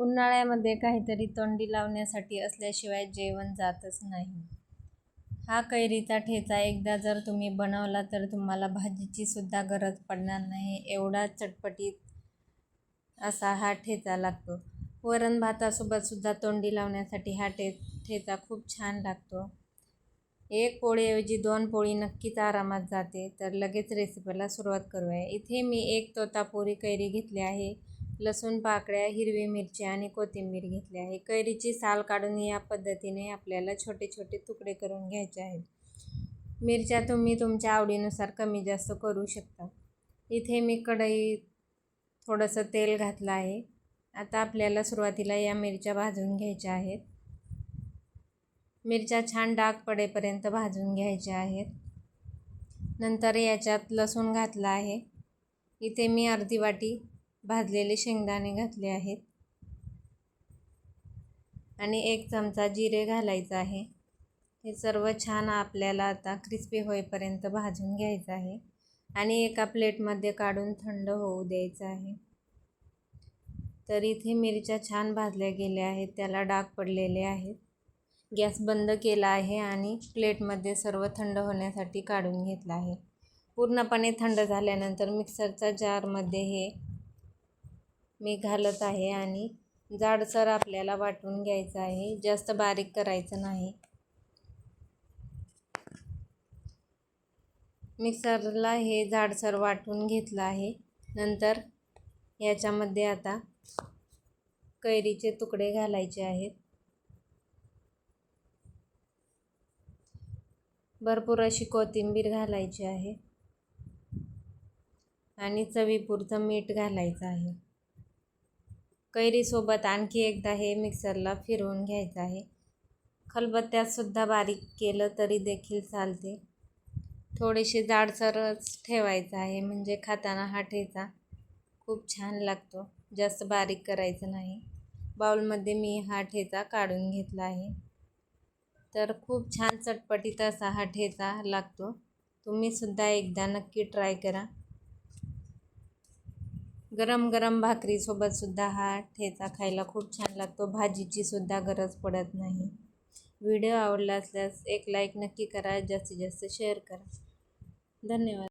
उन्हाळ्यामध्ये काहीतरी तोंडी लावण्यासाठी असल्याशिवाय जेवण जातच नाही. हा कैरीचा ठेचा एकदा जर तुम्ही बनवला तर तुम्हाला भाजीची सुद्धा गरज पडणार नाही. एवढा चटपटीत असा हा ठेचा लागतो. वरण भातासोबत सुद्धा तोंडी लावण्यासाठी हा ठे ठेचा खूप छान लागतो. एक पोळीऐवजी दोन पोळी नक्कीच आरामात जाते. तर लगेच रेसिपीला सुरुवात करूया. इथे मी एक तोतापुरी कैरी घेतली आहे. लसूण पाकळ्या हिरवी मिरची आणि कोथिंबीर घेतली आहे. कैरीची साल काढून या पद्धतीने आपल्याला छोटे छोटे तुकडे करून घ्यायचे आहेत. मिरच्या तुम्ही तुमच्या आवडीनुसार कमी जास्त करू शकता. इथे मी कढई थोडंसं तेल घातलं आहे. आता आपल्याला सुरुवातीला या मिरच्या भाजून घ्यायच्या आहेत. मिरच्या छान डाग पडेपर्यंत भाजून घ्यायच्या आहेत. नंतर याच्यात लसूण घातला आहे. इथे मी अर्धी वाटी भाजलेले शेंगदाणे घातले आहेत. आणि एक चमचा जिरे घालायचं आहे. हे सर्व छान आपल्याला आता क्रिस्पी होईपर्यंत भाजून घ्यायचं आहे. आणि एका प्लेटमध्ये काढून थंड होऊ द्यायचं आहे. तर इथे मिरच्या छान भाजल्या गेल्या आहेत. त्याला डाग पडलेले आहेत. गॅस बंद केला आहे आणि प्लेटमध्ये सर्व थंड होण्यासाठी काढून घेतलं आहे. पूर्णपणे थंड झाल्यानंतर मिक्सरच्या जारमध्ये हे मी घालत आहे आणि जाडसर आपल्याला वाटून घ्यायचं आहे. जास्त बारीक करायचं नाही. मिक्सरला हे जाडसर वाटून घेतलं आहे. नंतर याच्यामध्ये आता कैरीचे तुकडे घालायचे आहेत. भरपूर अशी कोथिंबीर घालायची आहे. आणि चवीपुरचं मीठ घालायचं आहे. कैरीसोबत आणखी एकदा हे मिक्सरला फिरवून घ्यायचं आहे. खलबत्त्यातसुद्धा बारीक केलं तरी देखील चालते. थोडीशी जाडसरच ठेवायचं आहे म्हणजे खाताना हा ठेचा खूप छान लागतो. जास्त बारीक करायचं नाही. बाउलमध्ये मी हा ठेचा काढून घेतला आहे. तर खूप छान चटपटीत असा हा ठेचा लागतो. तुम्हीसुद्धा एकदा नक्की ट्राय करा. गरम गरम भाकरीसोबतसुद्धा हा ठेचा खायला खूप छान लागतो. भाजीची सुद्धा गरज पडत नाही. व्हिडिओ आवडला असल्यास एक लाईक नक्की करा. जास्तीत जास्त शेअर करा. धन्यवाद.